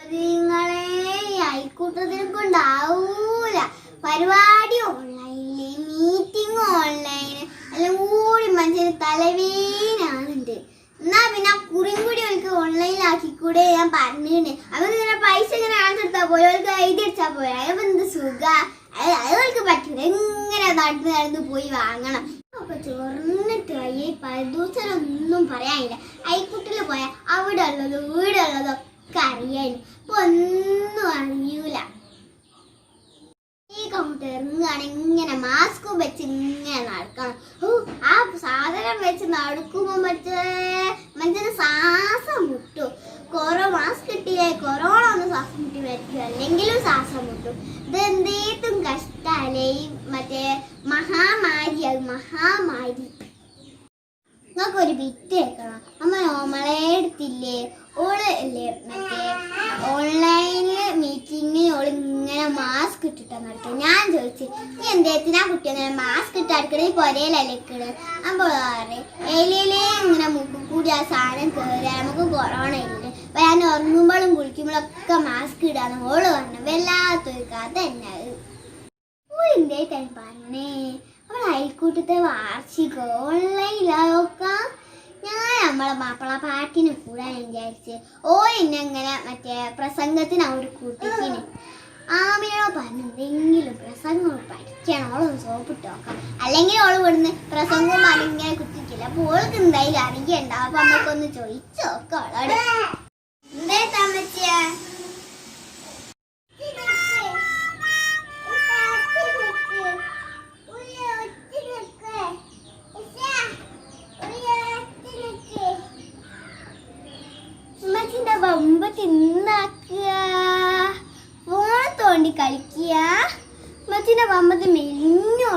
നിങ്ങളെ അയൽക്കൂട്ടത്തിൽ കൊണ്ടാവൂല പരിപാടി ഓൺലൈനിൽ മീറ്റിംഗ് ഓൺലൈന് എല്ലാം കൂടി മനുഷ്യന് തലവേനാണുണ്ട് എന്നാ പിന്നെ കുറിയും കൂടി അവർക്ക് ഓൺലൈനിലാക്കിക്കൂടെ ഞാൻ പറഞ്ഞിട്ടുണ്ട്. അപ്പൊ ഇങ്ങനെ പൈസ ഇങ്ങനെ ആണെടുത്താൽ പോലെ അവർക്ക് ഐഡി അടിച്ചാൽ പോലെ അപ്പൊ എന്ത് സുഖ? അത് അവർക്ക് പറ്റില്ല എങ്ങനെ നടന്ന് നടന്ന് പോയി വാങ്ങണം. ഒക്കെ ചൊറിഞ്ഞിട്ട് അയ്യേ ഒന്നും പറയാനില്ല. അയൽക്കൂട്ടിൽ പോയാൽ അവിടെ ഉള്ളതോ ഇവിടെ ഇപ്പൊ ഒന്നും അറിയൂല. ഈ ഇങ്ങനെ മാസ്കും വെച്ച് ഇങ്ങനെ നടക്കണം. ഓ ആ സാധനം വെച്ച് നടക്കുമ്പോ മറ്റേ മനുഷ്യന് ശ്വാസം മുട്ടു. കൊറോ മാസ്ക് കിട്ടിയേ കൊറോണ ഒന്ന് ശ്വാസം മുട്ടി വരയ്ക്കും അല്ലെങ്കിലും ശ്വാസം മുട്ടു. ഇത് എന്തേത്തും കഷ്ടല്ലേ മറ്റേ മഹാമാരി അത് മഹാമാരി. നിങ്ങൾക്ക് വിറ്റ് വെക്കണം അമ്മ ഓമളെ എടുത്തില്ലേ? ഓൾ അല്ലേ? മറ്റേ ഓൺലൈനിൽ മീറ്റിംഗ് ഓൾ ഇങ്ങനെ മാസ്ക് ഇട്ടിട്ടാ നടക്കുക ഞാൻ ചോദിച്ചു നീ എന്തേത്തിനാ അങ്ങനെ മാസ്ക് ഇട്ട് അടുക്കണ ഈ പൊരയിലല്ലേ ഇക്കണ് അപ്പോൾ പറയും ഏലിയിലേ ഇങ്ങനെ മുക്കിൽ ആ സാധനം കയറിയാൽ നമുക്ക് കൊറോണ ഇല്ല? അപ്പൊ ഞാൻ ഉറങ്ങുമ്പോഴും കുളിക്കുമ്പോഴൊക്കെ മാസ്ക് ഇടാന്ന് ഓൾ പറഞ്ഞു. വല്ലാത്തൊരു കഥ തന്നെ അത്. ഓളെന്തേറ്റാണ് പറഞ്ഞേ അവൾ അയൽക്കൂട്ടത്തെ വാർഷികം ഓൺലൈനിലൊക്കെ നമ്മളെ മാപ്പിള പാട്ടിന് കൂടാൻ വിചാരിച്ച് ഓ ഇന്നെങ്ങനെ മറ്റേ പ്രസംഗത്തിന് അവർ കൂട്ടിക്കിന്. ആമിനോ പറഞ്ഞു എന്തെങ്കിലും പ്രസംഗം പഠിക്കണം. ഓളൊന്ന് സോപ്പിട്ട് നോക്കാം. അല്ലെങ്കിൽ ഓൾ ഇവിടുന്ന് പ്രസംഗവും അതിങ്ങനെ കുത്തിക്കില്ല അപ്പോൾ ഓൾക്ക് എന്തായാലും അറിയണ്ട. അപ്പൊ നമുക്കൊന്ന് ചോദിച്ചു നോക്കാം അവളോട്. എന്തേ താമസിയാ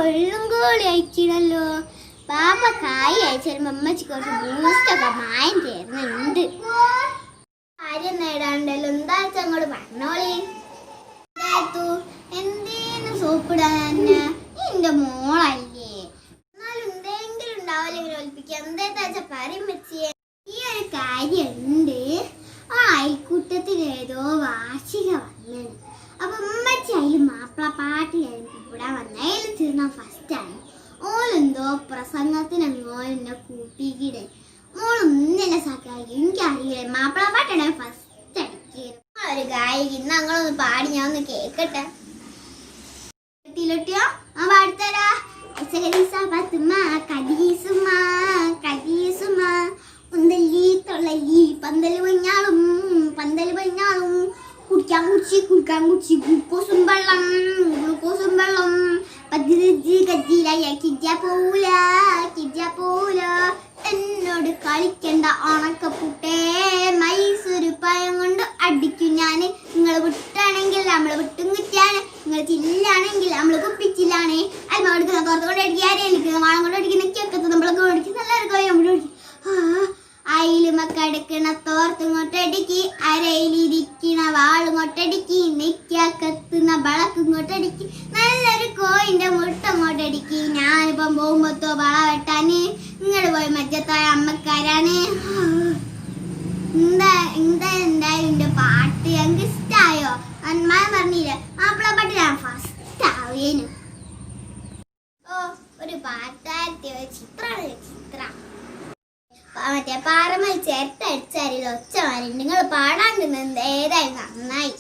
ഒള്ളും കോളി അയച്ചിടല്ലോ. പാപ്പ കായ് അയച്ചാലും അമ്മച്ചി കുറച്ച് ബൂസ്റ്റൊക്കെ മായം ചേർന്നുണ്ട് കാര്യം നേടാണ്ടല്ലോ. എന്താ വെച്ചാൽ അങ്ങോട്ട് പറഞ്ഞോളി. എന്തേന്ന് സോപ്പിടാൻ എന്റെ മോളല്ലേ. എന്നാലും എന്തെങ്കിലും ഉണ്ടാവില്ല ഇങ്ങനെ ഒലിപ്പിക്കുക എന്താ വെച്ചാൽ പറയും വെച്ചേ ഈ ഒരു കാര്യമുണ്ട്. ആ അയൽക്കൂട്ടത്തിൽ ഏതോ വാർഷിക വന്നു. അപ്പൊ ഉമ്മച്ചി അതിൽ മാപ്പിള പാട്ടിലായിരുന്നു ഇവിടെ വന്ന. അതിൽ തീർന്ന ഫസ്റ്റ് ആണ്. ഓളെന്തോ പ്രസംഗത്തിന് അങ്ങോ എന്നെ കൂട്ടിക്കിടെ എന്നെ സഹായിക്കും. എനിക്കറിയില്ല. മാപ്പിള പാട്ടാണ് ഫസ്റ്റ് അടിക്കുന്നത് ഒരു ഗായിക ഇന്ന് ഞങ്ങളൊന്ന് പാടി ഞാൻ ഒന്ന് കേക്കട്ടെ ആ പാടിത്തരാ ചില്ലാണെങ്കിൽ നമ്മൾ കുപ്പിച്ചില്ലാണ് അൽമ എടുക്കുന്ന പുറത്ത് കൊണ്ട് അടിക്കുക ആരെയും എടുക്കുന്ന വാളം കൊണ്ട് അടിക്കുന്ന കേക്കത്ത് നമ്മളൊക്കെ അടിക്കും എല്ലാവർക്കും നമ്മൾ അടിക്കും അയിലുമൊക്കെ എടുക്കണ തോർത്തും അടിക്കി. അരയിലിരിക്കണ വാളും കൊട്ടടിക്കി നെയ്ക്കത്തുന്ന വളക്കും കൊട്ടടിക്കി നല്ലൊരു കോയിന്റെ മുട്ട കൊട്ടടിക്കി ഞാനിപ്പം പോകുമ്പോത്തോ വള വെട്ടാന്. നിങ്ങൾ പോയി മറ്റത്തായ അമ്മക്കാരാണ്. എന്താ എന്താ എന്തായാലും പാട്ട് ഞങ്ങൾക്ക് ഇഷ്ടായോ? അന്മാൻ പറഞ്ഞില്ല? മാപ്പിള ഓ ഒരു ചിത്രം. മറ്റേ പാറമൽ ചേർത്തടിച്ചാരില്ല ഒച്ച മാറി. നിങ്ങൾ പാടാണ്ടിരുന്നത് ഏതായാലും നന്നായി.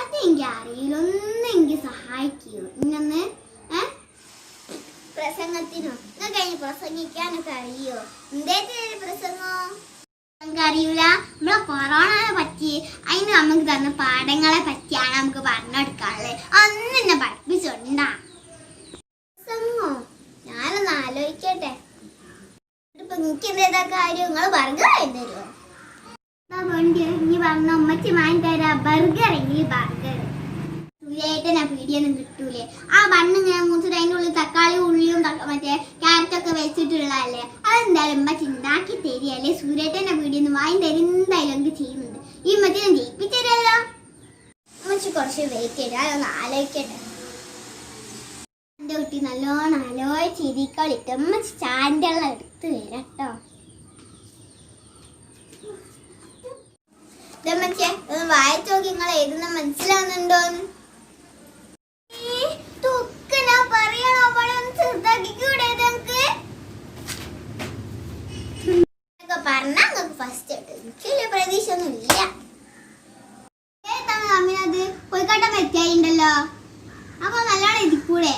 അത് എനിക്ക് അറിയില്ല. ഒന്നും എനിക്ക് സഹായിക്കൂ. ഇങ്ങനെ പ്രസംഗത്തിനോ? നിങ്ങൾക്ക് അതിന് പ്രസംഗിക്കാനൊക്കെ അറിയോ? എന്തേത്തെ പ്രസംഗം? നമുക്ക് നമ്മളെ കൊറോണയെ പറ്റി അതിന് നമുക്ക് തന്ന പാഠങ്ങളെ പറ്റിയാണ് നമുക്ക് പറഞ്ഞെടുക്കാനുള്ളത് ഞാൻ ജയിപ്പിച്ചല്ലോ അമ്മച്ചി കുറച്ച് വെയിറ്റ് ചെയ്ത് അതൊന്ന് ആലോചിക്കട്ടെ. എന്റെ കുട്ടി നല്ലോണം ആലോചിച്ചിരിക്കളിട്ട് അമ്മച്ചി ചാന്റെ എടുത്ത് ഇതമ്മച്ചേ ഒന്ന് നോക്കി നിങ്ങൾ എഴുതുന്ന മനസ്സിലാവുന്നുണ്ടോ ഞാൻ പറയണോ അവളെ ഒന്ന് ചെറുതാക്കിക്കൂടെ നമുക്ക് പറഞ്ഞാ നമുക്ക് ഫസ്റ്റ് വലിയ പ്രതീക്ഷ ഒന്നും ഇല്ല വെച്ചായിണ്ടല്ലോ അപ്പൊ നല്ലോണം ഇരിക്കൂടെ.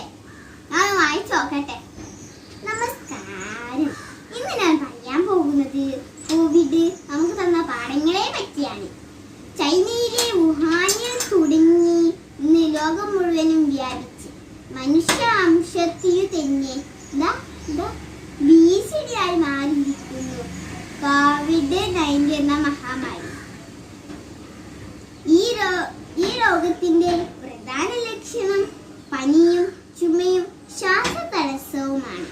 ഞാൻ വായിച്ചു നോക്കട്ടെ. നമസ്കാരം. ഇന്ന് ഞാൻ പറയാൻ പോകുന്നത് കോവിഡ് നമുക്ക് തന്ന പാഠങ്ങളെ പറ്റിയാണ്. ചൈനയിലെ വുഹാനിൽ തുടങ്ങി ഇന്ന് ലോകം മുഴുവനും വ്യാപിച്ച് മനുഷ്യ അംശത്തിൽ തന്നെ ഭീഷണിയായി മാറിയിരിക്കുന്നു. കോവിഡ് നയന്റി എന്ന മഹാമാരി ഈ രോ ഈ രോഗത്തിന്റെ പ്രധാന ലക്ഷണം പനിയും ചുമയും ശ്വാസതടസ്സവുമാണ്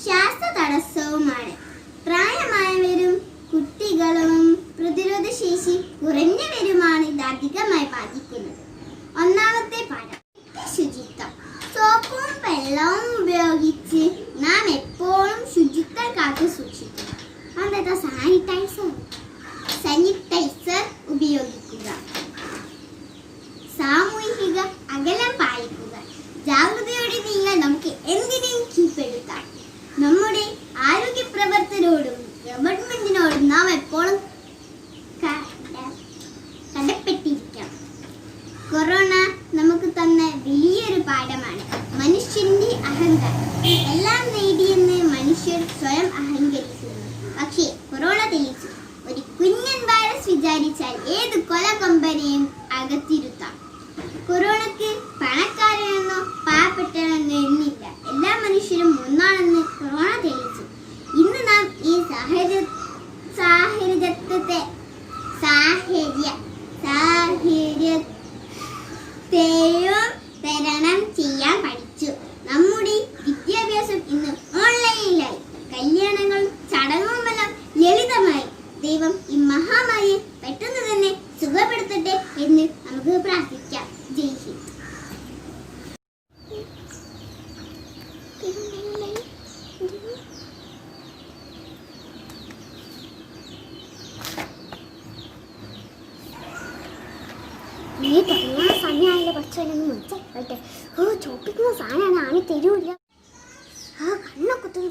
ശ്വാസതടസ്സവുമാണ് പ്രായമായവരും കുട്ടികളും പ്രതിരോധ ശേഷി കുറഞ്ഞവരുമാണ് ഇത് അധികമായി ബാധിക്കുന്നത് ഒന്നാമത്തെ പാഠം ശുചിത്വം സോപ്പും വെള്ളവും ഉപയോഗിച്ച് നാം എപ്പോഴും ശുചിത്വം കാത്തു സൂക്ഷിക്കണം അതെന്താ സാനിറ്റൈസർ സാനിറ്റൈസർ ഉപയോഗിക്കുക സാമൂഹിക അകലം പാലിക്കുക ജാഗ്രതയോടെ നീങ്ങാൻ നമുക്ക് എന്തിനേയും കീഴ്പ്പെടുത്താം നമ്മുടെ ആരോഗ്യ പ്രവർത്തകരോടും ഗവൺമെന്റിനോടും നാം എപ്പോഴും കട- കടപ്പെട്ടിരിക്കണം കൊറോണ നമുക്ക് തന്ന വലിയൊരു പാഠമാണ് മനുഷ്യന്റെ അഹങ്കാരം എല്ലാം നേടിയെന്ന് മനുഷ്യർ സ്വയം അഹങ്കരിക്കുന്നു പക്ഷേ കൊറോണ തെളിയിച്ചു. ഒരു കുഞ്ഞൻ വൈറസ് വിചാരിച്ചാൽ ഏത് കൊല കൊമ്പനെയും അകത്തിരുത്താം. കൊറോണക്ക് പണക്കാരനെന്നോ പാവപ്പെട്ടവനെന്നോ എന്നില്ല എല്ലാ മനുഷ്യരും ഒന്നാണെന്ന് കൊറോണ തെളിയിച്ചു. ഇന്ന് നാം ഈ സാഹചര്യ സാഹചര്യത്തെ സാഹചര്യ സാഹചര്യത്തെയും തരണം ചെയ്യാൻ പഠിച്ചു ചോപ്പിക്കുന്ന സാധനമാണ്. ആണ് തരൂല്ല ആ കണ്ണൊക്കെ തുണി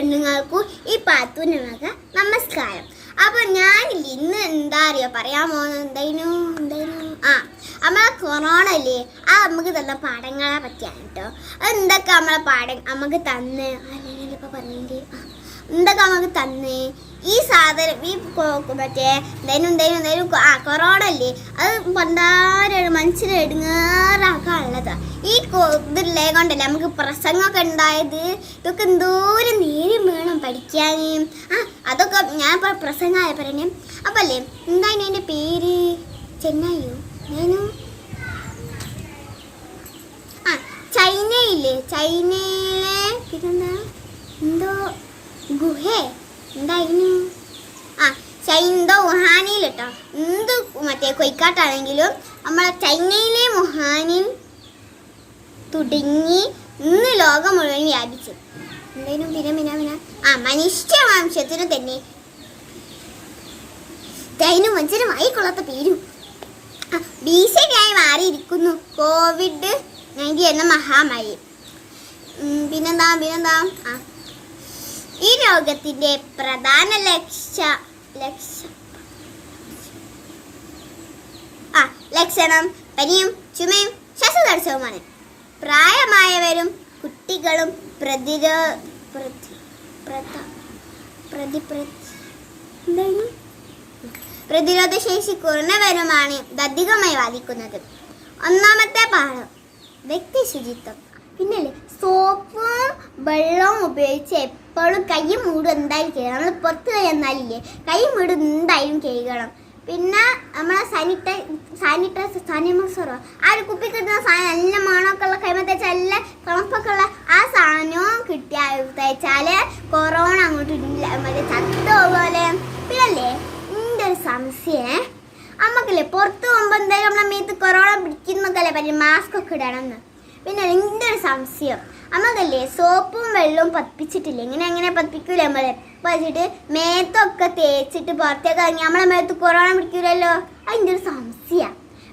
പെണ്ണുങ്ങൾക്കും ഈ പാത്തൂന് നമസ്കാരം. അപ്പൊ ഞാൻ ഇന്ന് എന്താ അറിയാ? പറയാൻ പോകുന്നത് എന്തായിരുന്നു ആ നമ്മളെ കൊറോണ അല്ലേ ആ നമുക്ക് തന്ന പാഠങ്ങളെ പറ്റിയാണ് കേട്ടോ എന്തൊക്കെ നമ്മളെ പാഠം നമുക്ക് തന്ന്? അല്ലെങ്കിൽ ഇപ്പൊ പറഞ്ഞില്ലേ? എന്തൊക്കെ നമുക്ക് തന്ന്? ഈ സാധനം ഈ മറ്റേ എന്തായാലും എന്തായാലും കൊ- ആ കൊറോണ അല്ലേ? അത് പണ്ടാരം മനുഷ്യരെ എടുങ്ങാറാക്കാനുള്ളത്. ഈ ഇതില്ലേ കൊണ്ടല്ലേ? നമുക്ക് പ്രസംഗമൊക്കെ ഉണ്ടായത് ഇതൊക്കെ എന്തോരം നേരം വേണം പഠിക്കാൻ ആ അതൊക്കെ ഞാൻ ഇപ്പോൾ പ്രസംഗമായ പറഞ്ഞു അപ്പം അല്ലേ എന്തായാലും എന്റെ പേര്? ചെന്നൈയോ? ഞാനും ആ ചൈനയില്ലേ? ചൈനയിലെ പിന്നെന്താ? എന്തോ ഗുഹേ? എന്തായിരുന്നു ആ ചൈന വുഹാനിൽ കേട്ടോ എന്ത് മറ്റേ കൊയ്ക്കാട്ടാണെങ്കിലും നമ്മളെ ചൈനയിലെ വുഹാനിൽ തുടങ്ങി ഇന്ന് ലോകം മുഴുവൻ വ്യാപിച്ചു. എന്തായാലും പിന്നെ പിന്നെ പിന്നെ ആ മനുഷ്യ വംശത്തിന് തന്നെ. ചൈന മനുഷ്യരുമായി കൊള്ളാത്ത പേരും. ഭീഷണിയായി മാറിയിരിക്കുന്നു കോവിഡ് നയന്റീൻ എന്ന മഹാമാരി. പിന്നെന്താ പിന്നെന്താ? ആ. ഈ രോഗത്തിന്റെ പ്രധാന ലക്ഷ ലക്ഷ ആ ലക്ഷണം പനിയും ചുമയും ശ്വാസതടസ്സവുമാണ്. പ്രായമായവരും കുട്ടികളും പ്രതിരോ പ്രതിരോധ ശേഷി കുറഞ്ഞവരുമാണ് അധികമായി ബാധിക്കുന്നത്. ഒന്നാമത്തെ പാഠം വ്യക്തി ശുചിത്വം പിന്നല്ലേ സോപ്പും വെള്ളവും ഉപയോഗിച്ച് എപ്പോഴും കൈ മൂടും എന്തായാലും കഴുകണം നമ്മൾ പുറത്ത് പോയി എന്നാലില്ലേ? കൈ മൂടും എന്തായാലും കഴുകണം പിന്നെ നമ്മളെ സാനിറ്റൈ സാനിറ്റൈസർ സാനിമൈസറോ ആ ഒരു കുപ്പി കിട്ടുന്ന സാധനം നല്ല മണമൊക്കെ ഉള്ള കൈമ തേച്ചാൽ നല്ല തണുപ്പൊക്കെ ഉള്ള ആ സാധനവും കിട്ടിയ തേച്ചാൽ കൊറോണ അങ്ങോട്ട് ഇല്ല. മറ്റേ ചത്ത പോലെ. പിന്നല്ലേ എന്റെ ഒരു സംശയം. നമുക്കല്ലേ പുറത്ത് പോകുമ്പോൾ എന്തായാലും നമ്മളെ മേത്ത് കൊറോണ പിടിക്കുന്നൊക്കെ പറ്റും മാസ്ക് ഒക്കെ ഇടണമെന്ന് പിന്നെ എന്റെ ഒരു സംശയം. അമ്മക്കല്ലേ സോപ്പും വെള്ളവും പതിപ്പിച്ചിട്ടില്ല? ഇങ്ങനെ എങ്ങനെ പതിപ്പിക്കൂലേ നമ്മൾ പറ്റിട്ട് മേത്തൊക്കെ തേച്ചിട്ട് പുറത്തേക്ക് ഇറങ്ങി നമ്മളെ മേത്ത് കൊറോണ പിടിക്കൂലല്ലോ? അതിന്റെ ഒരു സംശയ.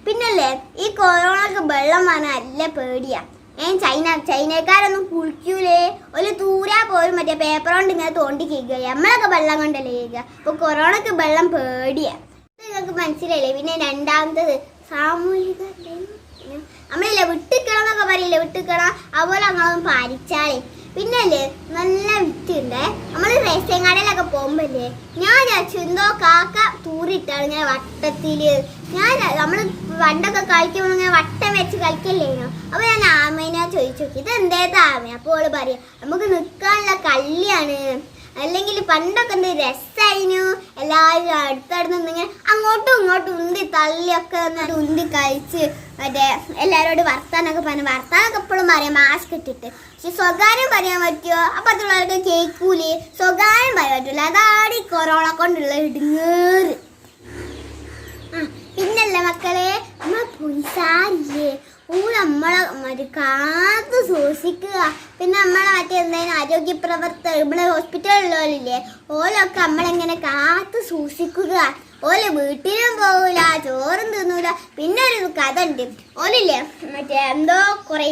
പിന്നല്ലേ ഈ കൊറോണക്ക് വെള്ളം വന്നാൽ നല്ല പേടിയാ. ഏ ചൈന ചൈനക്കാരൊന്നും കുളിക്കൂലേ? ഒരു തൂരാ പോലും മറ്റേ പേപ്പർ കൊണ്ട് ഇങ്ങനെ തോണ്ടി കേൾക്കുക നമ്മളൊക്കെ വെള്ളം കൊണ്ടല്ലേ കേൾക്കുക? അപ്പൊ കൊറോണക്ക് വെള്ളം പേടിയാ. നിങ്ങൾക്ക് മനസ്സിലായില്ലേ? പിന്നെ രണ്ടാമത്തത് സാമൂഹിക പിന്നെ നമ്മളില്ലേ വിട്ടിക്കണം എന്നൊക്കെ പറയില്ലേ വിട്ടിക്കണം അതുപോലെ അങ്ങനെ പാലിച്ചാലേ പിന്നെ പിന്നല്ലേ നല്ല വിറ്റുണ്ടേ നമ്മൾ റേഷൻ കടയിലൊക്കെ പോകുമ്പോല്ലേ ഞാൻ വിചാരിച്ചു കാക്ക തൂറിട്ടാണ് ഇങ്ങനെ വട്ടത്തിൽ ഞാൻ നമ്മൾ പണ്ടൊക്കെ കളിക്കുമ്പോൾ ഇങ്ങനെ വട്ടം വെച്ച് കളിക്കല്ലേനോ? അപ്പോൾ ഞാൻ ആമേനെ ചോദിച്ചു നോക്കി ഇത് എന്തേതാ ആമേ അപ്പോൾ ഓൾ പറയാം നമുക്ക് നിൽക്കാനുള്ള കള്ളിയാണ് അല്ലെങ്കിൽ പണ്ടൊക്കെ എന്ത് രസമായിരുന്നു എല്ലാവരും അടുത്തടുത്ത് ഇങ്ങനെ അങ്ങോട്ടും ഇങ്ങോട്ടും ഉന്തി തള്ളിയൊക്കെ ഉന്തി കഴിച്ച് മറ്റേ എല്ലാവരോട് വർത്താനൊക്കെ പറഞ്ഞു വർത്താനൊക്കെ എപ്പോഴും പറയാം മാസ്ക് ഇട്ടിട്ട്. പക്ഷെ സ്വകാര്യം പറയാൻ പറ്റുമോ? അപ്പം അതുള്ളവർക്ക് കേൾക്കൂലേ? സ്വകാര്യം പറയാൻ പറ്റില്ല അതാണ് ഈ കൊറോണ കൊണ്ടുള്ള ഇടുങ്ങേറ്. പിന്നല്ലേ മക്കളെ നമ്മൾ പുൻസാരില്ലേ ഓ നമ്മളെ മറ്റേ കാത്തു സൂക്ഷിക്കുക. പിന്നെ നമ്മളെ മറ്റേ എന്തായാലും ആരോഗ്യ പ്രവർത്തകർ ഇവിടെ ഹോസ്പിറ്റലിലുള്ളവരില്ലേ ഓലൊക്കെ നമ്മളെങ്ങനെ കാത്ത് സൂക്ഷിക്കുക. ഓൽ വീട്ടിലും പോകൂല ചോറും തിന്നൂല. പിന്നെ ഒരു കഥ ഉണ്ട് ഓലില്ലേ മറ്റേ എന്തോ കുറേ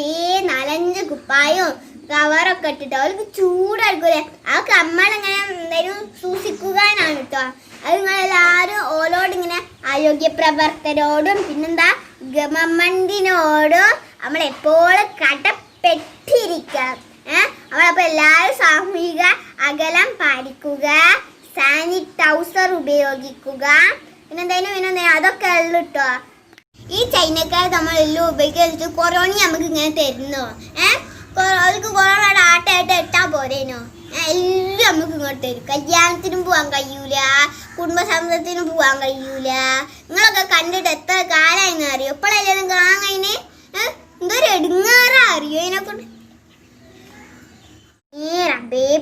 നാലഞ്ച് കുപ്പായും കവറൊക്കെ ഇട്ടിട്ട് അവർക്ക് ചൂടായിരിക്കൂലേ അതൊക്കെ നമ്മളെങ്ങനെ എന്തായാലും സൂക്ഷിക്കുവാനാണ് കേട്ടോ അത് നിങ്ങളെല്ലാവരും ഓലോട് ഇങ്ങനെ ആരോഗ്യ പ്രവർത്തകരോടും പിന്നെന്താ ഗവൺമെന്റിനോടും നമ്മളെപ്പോഴും കടപ്പെട്ടിരിക്കാം ഏഹ് നമ്മളപ്പോൾ എല്ലാവരും സാമൂഹിക അകലം പാലിക്കുക സാനിറ്റൈസർ ഉപയോഗിക്കുക. പിന്നെന്തായാലും പിന്നെ അതൊക്കെ ഉള്ളു കേട്ടോ ഈ ചൈനക്കാർ നമ്മളെല്ലാം ഉപയോഗിച്ച് കൊറോണ നമുക്ക് ഇങ്ങനെ തരുന്നു. ഏഹ് അവർക്ക് കൊറോണ ആട്ടായിട്ട് ഇട്ടാ പോരേനോ? എല്ലാം നമുക്ക് ഇങ്ങോട്ട് തരും കല്യാണത്തിനും പോകാൻ കഴിയൂല. കുടുംബസമൃദ്ധത്തിനും പോകാൻ കഴിയൂല. നിങ്ങളൊക്കെ കണ്ടിട്ട് എത്ര കാലമായിരുന്നു അറിയോ? ഇപ്പോഴല്ലേ കാണാൻ കഴിഞ്ഞേ എന്തൊരു എടുങ്ങാറാ അറിയോ ഇതിനെക്കൊണ്ട്? ഈ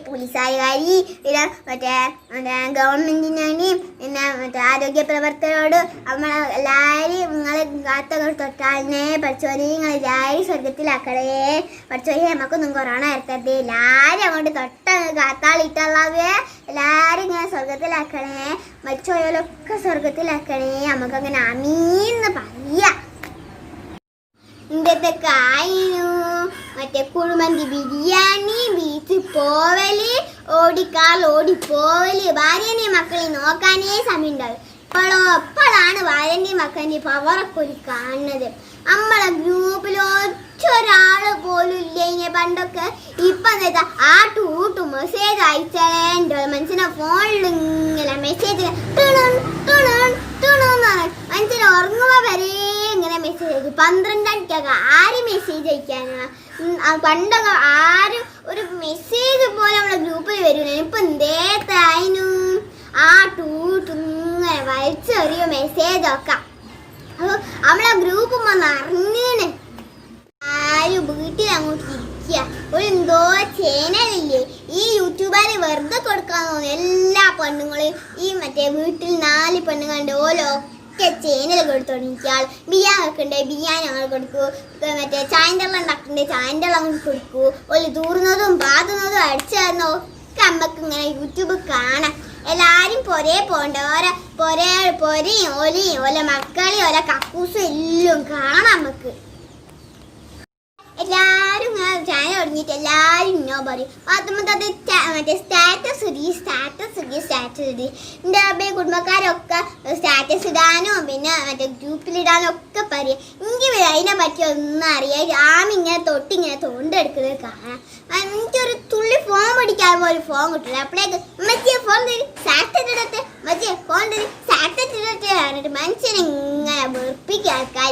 പോലീസുകാരി പിന്നെ മറ്റേ മറ്റേ ഗവൺമെന്റിനെയും പിന്നെ മറ്റേ ആരോഗ്യ പ്രവർത്തകരോട് നമ്മൾ എല്ലാവരും നിങ്ങളെ കാത്തകൾ തൊട്ടാലിനെ പഠിച്ചോനെ നിങ്ങൾ എല്ലാവരും സ്വർഗത്തിലാക്കണേ പഠിച്ചോനെ നമുക്കൊന്നും കൊറോണ വരുത്തരുത്. എല്ലാവരും അങ്ങോട്ട് തൊട്ട കാത്താളിട്ടുള്ളവേ എല്ലാവരും ഇങ്ങനെ സ്വർഗത്തിലാക്കണേ മരിച്ചോയാലൊക്കെ സ്വർഗത്തിലാക്കണേ നമുക്കങ്ങനെ അമീന്ന് പറയാം. ഇന്നത്തെ കായിനു മറ്റേ കുഴിമന്തി ബിരിയാണി ബീച്ച് പോവൽ ഓടിക്കാൽ ഓടിപ്പോവൽ ഭാര്യനെയും മക്കളെ നോക്കാനേ സമയം ഉണ്ടാവും ഇപ്പോഴോ ഇപ്പോഴാണ് ഭാര്യന്റെയും മക്കളുടെയും പവറൊക്കെ ഒരു കാണുന്നത്. നമ്മളെ ഗ്രൂപ്പിൽ ഒറ്റൊരാൾ പോലും ഇല്ല ഇങ്ങനെ പണ്ടൊക്കെ ഇപ്പൊ എന്താ ആ ടൂട്ടു മെസ്സേജ് അയച്ചേണ്ടോ മനുഷ്യനെ ഫോണിൽ ഇങ്ങനെ മെസ്സേജ് തുണു തുണു തുണു മനുഷ്യനെ ഉറങ്ങുമ്പോ വരെ ഇങ്ങനെ മെസ്സേജ് അയക്കും. പന്ത്രണ്ടരക്കൊക്കെ ആര് മെസ്സേജ് അയക്കാനാ? പണ്ടൊക്കെ ആരും ഒരു മെസ്സേജ് പോലെ നമ്മുടെ ഗ്രൂപ്പിൽ വരൂല. ഇപ്പൊ എന്തേത്തായിരുന്നു ആ ടൂട്ട് ഇങ്ങനെ വലിച്ചെറിയോ മെസ്സേജ് ഒക്കെ. അപ്പൊ നമ്മളെ ഗ്രൂപ്പ് നിറഞ്ഞേനെ. ആരും വീട്ടിൽ അങ്ങോട്ട് ഇരിക്കുക ഒരു എന്തോ ചേനലില്ലേ ഈ യൂട്യൂബിൽ വെറുതെ കൊടുക്കാൻ തോന്നുന്നു. എല്ലാ പെണ്ണുങ്ങളെയും ഈ മറ്റേ വീട്ടിൽ നാല് പെണ്ണുങ്ങളുണ്ട്. ഓലൊക്കെ ചേനൽ ബിരിയാണി വെക്കണ്ടേ ബിരിയാണി ഞങ്ങൾ കൊടുക്കൂ മറ്റേ ചായന്തള്ള ഉണ്ടാക്കണ്ടേ. ചായന്തള്ള അങ്ങനെ കൊടുക്കൂ ഒരു തൂർന്നതും പാതുന്നതും അടിച്ചു തന്നോ ഒക്കെ അമ്മയ്ക്ക് ഇങ്ങനെ യൂട്യൂബ് കാണാം. എല്ലാരും പൊരേ പോണ്ട ഓരോ പൊരേ പൊരയും ഒലിയും ഓല മക്കളെയും ഓല കക്കൂസും എല്ലാം കാണാം നമുക്ക് എല്ലാരും ചായ തുടങ്ങിയിട്ട് എല്ലാവരും ഇന്നോ പറയും. പത്തൊമ്പത് മറ്റേ സ്റ്റാറ്റസ് ഇടി സ്റ്റാറ്റസ് ഇടി സ്റ്റാറ്റസ് ഇടി. എന്റെ അമ്മയെ കുടുംബക്കാരൊക്കെ സ്റ്റാറ്റസ് ഇടാനും പിന്നെ മറ്റേ ഗ്രൂപ്പിലിടാനും ഒക്കെ പറയും. എനിക്ക് അതിനെ പറ്റി ഒന്നും അറിയാം. രാമ ഇങ്ങനെ തൊട്ട് ഇങ്ങനെ തോണ്ടെടുക്കുന്നത് കാണാം. എനിക്കൊരു തുള്ളി ഫോൺ പഠിക്കാൻ പോലും ഫോൺ കിട്ടില്ല അപ്പോഴേക്ക് മറ്റേ ഫോൺ തരും സാറ്റസ് ഇടത്തെ മറ്റേ ഫോൺ തരും സാറ്റസ് ഇടത്തെ മനുഷ്യനെ ഇങ്ങനെ വെറുപ്പിക്കുക ആൾക്കാർ